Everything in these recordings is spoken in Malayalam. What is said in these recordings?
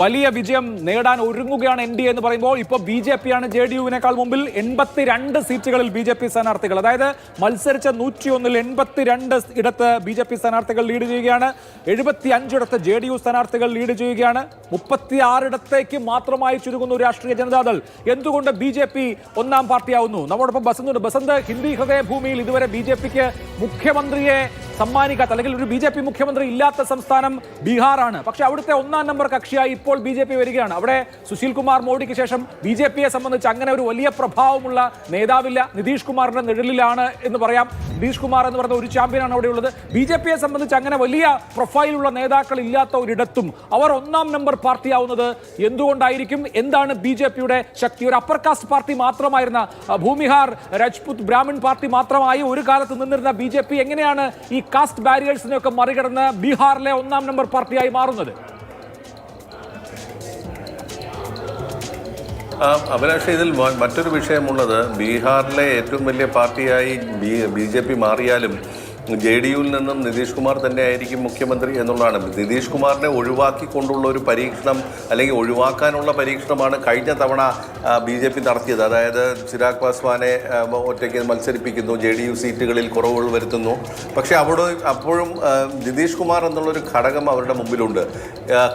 വലിയ വിജയം നേടാൻ ഒരുങ്ങുകയാണ് എൻ ഡി എന്ന് പറയുമ്പോൾ. ഇപ്പോൾ ബി ജെ പി ആണ് ജെ ഡി യുവിനേക്കാൾ മുമ്പിൽ എൺപത്തിരണ്ട് സീറ്റുകളിൽ ബി ജെ പി സ്ഥാനാർത്ഥികൾ. അതായത് മത്സരിച്ച നൂറ്റിയൊന്നിൽ എൺപത്തിരണ്ട് ഇടത്ത് ബി ജെ പി സ്ഥാനാർത്ഥികൾ ലീഡ് ചെയ്യുകയാണ്. എഴുപത്തി അഞ്ചിടത്ത് ജെ ഡി യു സ്ഥാനാർത്ഥികൾ ലീഡ് ചെയ്യുകയാണ്. മുപ്പത്തി ആറിടത്തേക്ക് മാത്രമായി ചുരുങ്ങുന്നു രാഷ്ട്രീയ ജനതാദൾ. എന്തുകൊണ്ട് ബി ജെ പി ഒന്നാം പാർട്ടിയാവുന്നു? നമ്മോടൊപ്പം ബസന്തുണ്ട്. ബസന്ത് ഹിന്ദി ഹൃദയഭൂമിയിൽ ഇതുവരെ ബി ജെ പിക്ക് മുഖ്യമന്ത്രിയെ സമ്മാനിക്കാത്ത അല്ലെങ്കിൽ ഒരു ബി ജെ പി മുഖ്യമന്ത്രി ഇല്ലാത്ത സംസ്ഥാനം ബീഹാറാണ്. പക്ഷേ അവിടുത്തെ ഒന്നാം നമ്പർ കക്ഷിയായി ഇപ്പോൾ ബി ജെ പി വരികയാണ്. അവിടെ സുശീൽ കുമാർ മോഡിക്ക് ശേഷം ബി ജെ പിയെ സംബന്ധിച്ച് അങ്ങനെ ഒരു വലിയ പ്രഭാവമുള്ള നേതാവില്ല നിതീഷ് കുമാറിന്റെ നിഴലിലാണ് എന്ന് പറയാം. നിതീഷ് കുമാർ എന്ന് പറയുന്ന ഒരു ചാമ്പ്യനാണ് അവിടെയുള്ളത്. ബി ജെ പിയെ സംബന്ധിച്ച് അങ്ങനെ വലിയ പ്രൊഫൈലുള്ള നേതാക്കൾ ഇല്ലാത്ത ഒരിടത്തും അവർ ഒന്നാം നമ്പർ പാർട്ടിയാവുന്നത് എന്തുകൊണ്ടായിരിക്കും? എന്താണ് ബി ജെ പിയുടെ ശക്തി? ഒരു അപ്പർ കാസ്റ്റ് പാർട്ടി മാത്രമായിരുന്ന ഭൂമിഹാർ രജ്പുത് ബ്രാഹ്മിൺ പാർട്ടി മാത്രമായി ഒരു കാലത്ത് നിന്നിരുന്ന ബി ജെ പി എങ്ങനെയാണ് ഈ കാസ്റ്റ് ബാരിയേഴ്സിനെയൊക്കെ മറികടന്ന് ബീഹാറിലെ ഒന്നാം നമ്പർ പാർട്ടിയായി മാറുന്നത്? അഭിലാഷ് ഇതിൽ മറ്റൊരു വിഷയമുള്ളത് ബീഹാറിലെ ഏറ്റവും വലിയ പാർട്ടിയായി ബി ബി ജെ പി മാറിയാലും ജെ ഡി യുവിൽ നിന്നും നിതീഷ് കുമാർ തന്നെ ആയിരിക്കും മുഖ്യമന്ത്രി എന്നുള്ളതാണ്. നിതീഷ് കുമാറിനെ ഒഴിവാക്കിക്കൊണ്ടുള്ള ഒരു പരീക്ഷണം അല്ലെങ്കിൽ ഒഴിവാക്കാനുള്ള പരീക്ഷണമാണ് കഴിഞ്ഞ തവണ ബി ജെ പി നടത്തിയത്. അതായത് ചിരാഗ് പാസ്വാനെ ഒറ്റയ്ക്ക് മത്സരിപ്പിക്കുന്നു ജെ ഡി യു സീറ്റുകളിൽ കുറവുകൾ വരുത്തുന്നു. പക്ഷേ അവിടെ അപ്പോഴും നിതീഷ് കുമാർ എന്നുള്ളൊരു ഘടകം അവരുടെ മുമ്പിലുണ്ട്.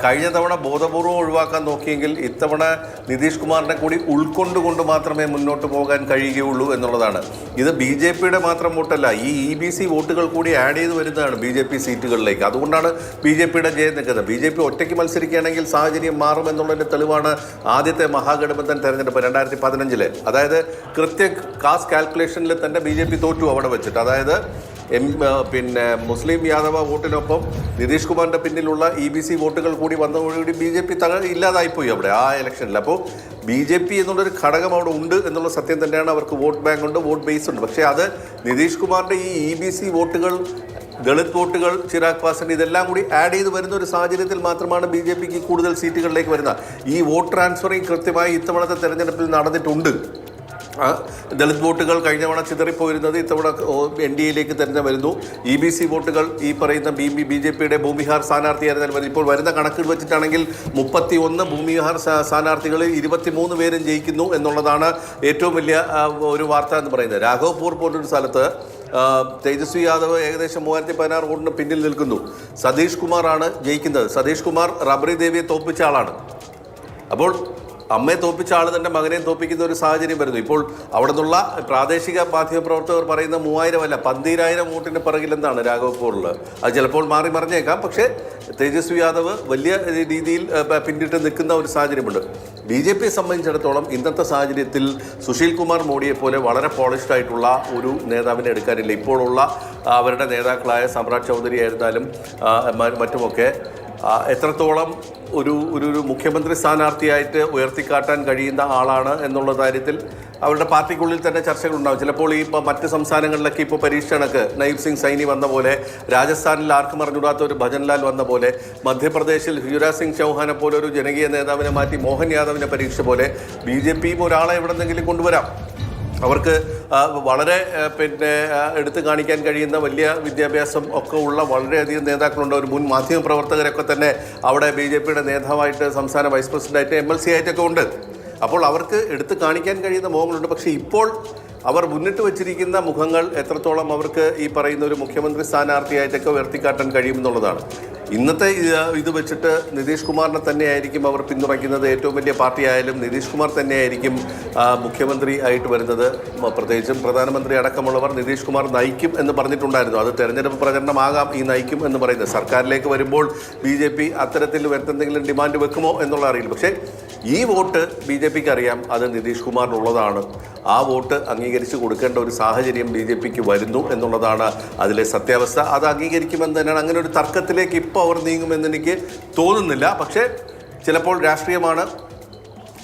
കഴിഞ്ഞ തവണ ബോധപൂർവം ഒഴിവാക്കാൻ നോക്കിയെങ്കിൽ ഇത്തവണ നിതീഷ് കുമാറിനെ കൂടി ഉൾക്കൊണ്ടുകൊണ്ട് മാത്രമേ മുന്നോട്ട് പോകാൻ കഴിയുകയുള്ളൂ എന്നുള്ളതാണ്. ഇത് ബി ജെ പിയുടെ മാത്രം വോട്ടല്ല ഈ ഇ ബി സി വോട്ടുകൾ കൂടി ആഡ് ചെയ്ത് വരുന്നതാണ് ബി ജെ പി സീറ്റുകളിലേക്ക്. അതുകൊണ്ടാണ് ബി ജെ പിയുടെ ജയം നിൽക്കുന്നത്. ബി ജെ പി ഒറ്റയ്ക്ക് മത്സരിക്കുകയാണെങ്കിൽ സാഹചര്യം മാറും എന്നുള്ളതിന്റെ തെളിവാണ് ആദ്യത്തെ മഹാഗഠബന്ധൻ തെരഞ്ഞെടുപ്പ് രണ്ടായിരത്തി പതിനഞ്ചിലെ. അതായത് കൃത്യ കാസ് കാൽക്കുലേഷനിൽ തന്നെ ബി ജെ പി തോറ്റു അവിടെ വെച്ചിട്ട്. അതായത് എം പിന്നെ മുസ്ലിം യാദവ വോട്ടിനൊപ്പം നിതീഷ് കുമാറിന്റെ പിന്നിലുള്ള ഇ ബി സി വോട്ടുകൾ കൂടി വന്നതോടുകൂടി ബി ജെ പി തക ഇല്ലാതായിപ്പോയി അവിടെ ആ ഇലക്ഷനിൽ. അപ്പോൾ ബി ജെ പി എന്നുള്ളൊരു ഘടകം അവിടെ ഉണ്ട് എന്നുള്ള സത്യം തന്നെയാണ് അവർക്ക് വോട്ട് ബാങ്ക് ഉണ്ട് വോട്ട് ബേസ് ഉണ്ട്. പക്ഷേ അത് നിതീഷ് കുമാറിന്റെ ഈ ഇ ബി സി വോട്ടുകൾ ദളിത് വോട്ടുകൾ ചിരാഗ് പാസൻ ഇതെല്ലാം കൂടി ആഡ് ചെയ്ത് വരുന്ന ഒരു സാഹചര്യത്തിൽ മാത്രമാണ് ബി ജെ പിക്ക് കൂടുതൽ സീറ്റുകളിലേക്ക് വരുന്നത്. ഈ വോട്ട് ട്രാൻസ്ഫറിങ് കൃത്യമായി ഇത്തവണത്തെ തെരഞ്ഞെടുപ്പിൽ നടന്നിട്ടുണ്ട്. ദളിത് വോട്ടുകൾ കഴിഞ്ഞ തവണ ചിതറിപ്പോയിരുന്നത് ഇത്തവണ എൻ ഡി എയിലേക്ക് തന്നെ വരുന്നു. ഇ ബി സി വോട്ടുകൾ ഈ പറയുന്ന ബി ബി ബി ജെ പിയുടെ ഭൂമിഹാർ സ്ഥാനാർത്ഥിയായിരുന്നാൽ മതി. ഇപ്പോൾ വരുന്ന കണക്കിൽ വെച്ചിട്ടാണെങ്കിൽ മുപ്പത്തി ഒന്ന് ഭൂമിഹാർ സ്ഥാനാർത്ഥികളിൽ സ്ഥാനാർത്ഥികളിൽ ഇരുപത്തിമൂന്ന് പേരും ജയിക്കുന്നു എന്നുള്ളതാണ് ഏറ്റവും വലിയ ഒരു വാർത്ത എന്ന് പറയുന്നത്. രാഘവപൂർ പോലൊരു സ്ഥലത്ത് തേജസ്വി യാദവ് ഏകദേശം മൂവായിരത്തി പതിനാറ് വോട്ടിന് പിന്നിൽ നിൽക്കുന്നു. സതീഷ് കുമാറാണ് ജയിക്കുന്നത്. സതീഷ് കുമാർ റബ്രി ദേവിയെ തോൽപ്പിച്ച ആളാണ്. അപ്പോൾ അമ്മയെ തോപ്പിച്ച ആൾ തന്റെ മകനെ തോപ്പിക്കുന്ന ഒരു സാഹചര്യം വരുന്നു. ഇപ്പോൾ അവിടെ നിന്നുള്ള പ്രാദേശിക മാധ്യമ പ്രവർത്തകർ പറയുന്ന മൂവായിരം അല്ല പന്തീരായിരം വോട്ടിന്റെ പിറകിൽ എന്താണ് രാഘവപൂറിൽ അത് ചിലപ്പോൾ മാറി മറിഞ്ഞേക്കാം. പക്ഷേ തേജസ്വി യാദവ് വലിയ രീതിയിൽ പിന്നിട്ട് നിൽക്കുന്ന ഒരു സാഹചര്യമുണ്ട്. ബി ജെ പിയെ സംബന്ധിച്ചിടത്തോളം ഇന്നത്തെ സാഹചര്യത്തിൽ സുശീൽ കുമാർ മോഡിയെ പോലെ വളരെ പോളിഷ്ഡ് ആയിട്ടുള്ള ഒരു നേതാവിനെ എടുക്കാനില്ല. ഇപ്പോഴുള്ള അവരുടെ നേതാക്കളായ സമ്രാട് ചൗധരി ആയിരുന്നാലും മറ്റുമൊക്കെ എത്രത്തോളം ഒരു ഒരു ഒരു മുഖ്യമന്ത്രി സ്ഥാനാർത്ഥിയായിട്ട് ഉയർത്തിക്കാട്ടാൻ കഴിയുന്ന ആളാണ് എന്നുള്ള കാര്യത്തിൽ അവരുടെ പാർട്ടിക്കുള്ളിൽ തന്നെ ചർച്ചകളുണ്ടാവും. ചിലപ്പോൾ ഈ ഇപ്പോൾ മറ്റ് സംസ്ഥാനങ്ങളിലൊക്കെ ഇപ്പോൾ പരീക്ഷ കണക്ക് നയീബ് സിംഗ് സൈനി വന്ന പോലെ രാജസ്ഥാനിൽ ആർക്കും അറിഞ്ഞൂടാത്ത ഒരു ഭജൻലാൽ വന്ന പോലെ മധ്യപ്രദേശിൽ യുവരാജ് സിംഗ് ചൗഹാനെ പോലെ ഒരു ജനകീയ നേതാവിനെ മാറ്റി മോഹൻ യാദവിനെ പരീക്ഷ പോലെ ബി ജെ പിയും ഒരാളെ എവിടെന്നെങ്കിലും കൊണ്ടുവരാം. അവർക്ക് വളരെ പിന്നെ എടുത്തു കാണിക്കാൻ കഴിയുന്ന വലിയ വിദ്യാഭ്യാസം ഒക്കെ ഉള്ള വളരെയധികം നേതാക്കളുണ്ട്. ഒരു മുൻ മാധ്യമ പ്രവർത്തകരൊക്കെ തന്നെ അവിടെ ബി ജെ പിയുടെ നേതാവായിട്ട് സംസ്ഥാന വൈസ് പ്രസിഡന്റായിട്ട് എം എൽ സി ആയിട്ടൊക്കെ ഉണ്ട്. അപ്പോൾ അവർക്ക് എടുത്തു കാണിക്കാൻ കഴിയുന്ന മോഹങ്ങളുണ്ട്. പക്ഷേ ഇപ്പോൾ അവർ മുന്നിട്ട് വച്ചിരിക്കുന്ന മുഖങ്ങൾ എത്രത്തോളം അവർക്ക് ഈ പറയുന്ന ഒരു മുഖ്യമന്ത്രി സ്ഥാനാർത്ഥിയായിട്ടൊക്കെ ഉയർത്തിക്കാട്ടാൻ കഴിയുമെന്നുള്ളതാണ്. ഇന്നത്തെ ഇത് വെച്ചിട്ട് നിതീഷ് കുമാറിനെ തന്നെയായിരിക്കും അവർ പിന്തുണയ്ക്കുന്നത്. ഏറ്റവും വലിയ പാർട്ടിയായാലും നിതീഷ് കുമാർ തന്നെയായിരിക്കും മുഖ്യമന്ത്രി ആയിട്ട് വരുന്നത്. പ്രത്യേകിച്ചും പ്രധാനമന്ത്രി അടക്കമുള്ളവർ നിതീഷ് കുമാർ നയിക്കും എന്ന് പറഞ്ഞിട്ടുണ്ടായിരുന്നു. അത് തെരഞ്ഞെടുപ്പ് പ്രചരണമാകാം ഈ നയിക്കും എന്ന് പറയുന്നത്. സർക്കാരിലേക്ക് വരുമ്പോൾ ബി ജെ പി അത്തരത്തിൽ എന്തെങ്കിലും ഡിമാൻഡ് വെക്കുമോ എന്നുള്ള അറിയില്ല. പക്ഷേ ഈ വോട്ട് ബി ജെ പിക്ക് അറിയാം അത് നിതീഷ് കുമാറിനുള്ളതാണ്. ആ വോട്ട് അംഗീകരിച്ച് കൊടുക്കേണ്ട ഒരു സാഹചര്യം ബി ജെ പിക്ക് വരുന്നു എന്നുള്ളതാണ് അതിലെ സത്യാവസ്ഥ. അത് അംഗീകരിക്കുമെന്ന് തന്നെയാണ്. അങ്ങനെ ഒരു തർക്കത്തിലേക്ക് ഇപ്പോൾ അവർ നീങ്ങുമെന്ന് എനിക്ക് തോന്നുന്നില്ല. പക്ഷേ ചിലപ്പോൾ രാഷ്ട്രീയമാണ്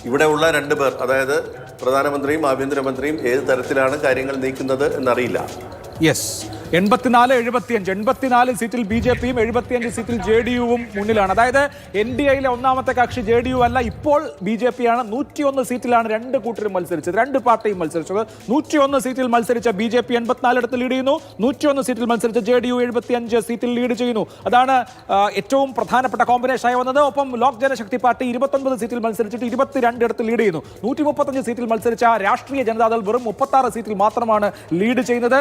ഇവിടെയുള്ള രണ്ട് പേർ അതായത് പ്രധാനമന്ത്രിയും ആഭ്യന്തരമന്ത്രിയും ഏത് തരത്തിലാണ് കാര്യങ്ങൾ നീക്കുന്നത് എന്നറിയില്ല. യെസ് എൺപത്തിനാല് എഴുപത്തിയഞ്ച്. എൺപത്തിനാല് സീറ്റിൽ ബി ജെ പിയും എഴുപത്തിയഞ്ച് സീറ്റിൽ ജെ ഡി യുവും മുന്നിലാണ്. അതായത് എൻ ഡി എയിലെ ഒന്നാമത്തെ കക്ഷി ജെ ഡി യു അല്ല ഇപ്പോൾ ബി ജെ പി ആണ് നൂറ്റിയൊന്ന് സീറ്റിലാണ് രണ്ട് കൂട്ടരും മത്സരിച്ചത്. രണ്ട് പാർട്ടിയും മത്സരിച്ചത്. നൂറ്റിയൊന്ന് സീറ്റിൽ മത്സരിച്ച ബി ജെ പി എൺപത്തിനാലിടത്ത് ലീഡ് ചെയ്യുന്നു. നൂറ്റിയൊന്ന് സീറ്റിൽ മത്സരിച്ച ജെ ഡി യു എഴുപത്തിയഞ്ച് സീറ്റിൽ ലീഡ് ചെയ്യുന്നു. അതാണ് ഏറ്റവും പ്രധാനപ്പെട്ട കോമ്പിനേഷൻ ആയി വന്നത്. ഒപ്പം ലോക് ജനശക്തി പാർട്ടി ഇരുപത്തൊൻപത് സീറ്റിൽ മത്സരിച്ചിട്ട് ഇരുപത്തിരണ്ടിടത്ത് ലീഡ് ചെയ്യുന്നു. നൂറ്റി മുപ്പത്തഞ്ച് സീറ്റിൽ മത്സരിച്ച രാഷ്ട്രീയ ജനതാദൾ വെറും മുപ്പത്തി സീറ്റിൽ മാത്രമാണ് ലീഡ് ചെയ്യുന്നത്.